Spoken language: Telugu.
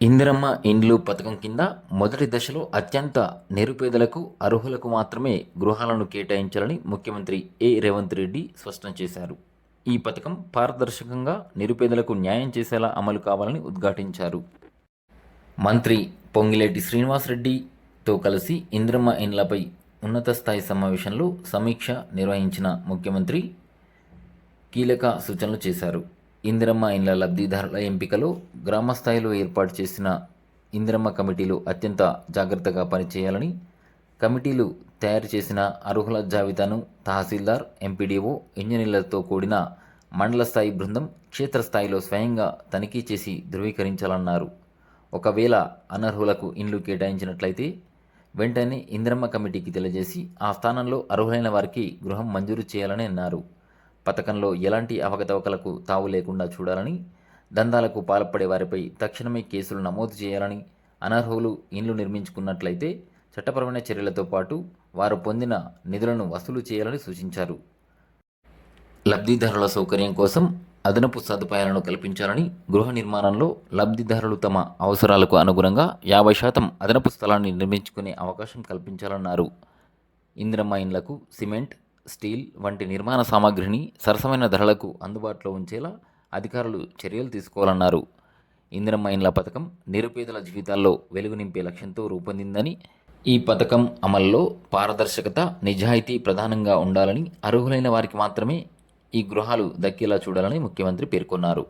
ఇందిరమ్మ ఇండ్లు పథకం కింద మొదటి దశలో అత్యంత నిరుపేదలకు అర్హులకు మాత్రమే గృహాలను కేటాయించాలని ముఖ్యమంత్రి ఏ. రేవంత్ రెడ్డి స్పష్టం చేశారు. ఈ పథకం పారదర్శకంగా నిరుపేదలకు న్యాయం చేసేలా అమలు కావాలని ఉద్ఘాటించారు. మంత్రి పొంగిలేటి శ్రీనివాసరెడ్డితో కలిసి ఇందిరమ్మ ఇండ్లపై ఉన్నత స్థాయి సమావేశంలో సమీక్ష నిర్వహించిన ముఖ్యమంత్రి కీలక సూచనలు చేశారు. ఇందిరమ్మ ఇండ్ల లబ్ధిదారుల ఎంపికలో గ్రామ స్థాయిలో ఏర్పాటు చేసిన ఇందిరమ్మ కమిటీలు అత్యంత జాగ్రత్తగా పనిచేయాలని కమిటీలు తయారు చేసిన అర్హుల జాబితాను తహసీల్దార్ ఎంపీడీఓ ఇంజనీర్లతో కూడిన మండల స్థాయి బృందం క్షేత్రస్థాయిలో స్వయంగా తనిఖీ చేసి ధృవీకరించాలన్నారు. ఒకవేళ అనర్హులకు ఇండ్లు కేటాయించినట్లయితే వెంటనే ఇందిరమ్మ కమిటీకి తెలియజేసి ఆ స్థానంలో అర్హులైన వారికి గృహం మంజూరు చేయాలని అన్నారు. పథకంలో ఎలాంటి అవకతవకలకు తావు లేకుండా చూడాలని దందాలకు పాల్పడే వారిపై తక్షణమే కేసులు నమోదు చేయాలని అనర్హులు ఇండ్లు నిర్మించుకున్నట్లయితే చట్టపరమైన చర్యలతో పాటు వారు పొందిన నిధులను వసూలు చేయాలని సూచించారు. లబ్ధిదారుల సౌకర్యం కోసం అదనపు సదుపాయాలను కల్పించాలని గృహ నిర్మాణంలో లబ్ధిదారులు తమ అవసరాలకు అనుగుణంగా యాభై శాతం అదనపు స్థలాన్ని నిర్మించుకునే అవకాశం కల్పించాలన్నారు. ఇందిరమ్మ ఇండ్లకు సిమెంట్ స్టీల్ వంటి నిర్మాణ సామాగ్రిని సరసమైన ధరలకు అందుబాటులో ఉంచేలా అధికారులు చర్యలు తీసుకోవాలన్నారు. ఇందిరమ్మ ఇండ్ల పథకం నిరుపేదల జీవితాల్లో వెలుగు నింపే లక్ష్యంతో రూపొందిందని ఈ పథకం అమల్లో పారదర్శకత నిజాయితీ ప్రధానంగా ఉండాలని అర్హులైన వారికి మాత్రమే ఈ గృహాలు దక్కేలా చూడాలని ముఖ్యమంత్రి పేర్కొన్నారు.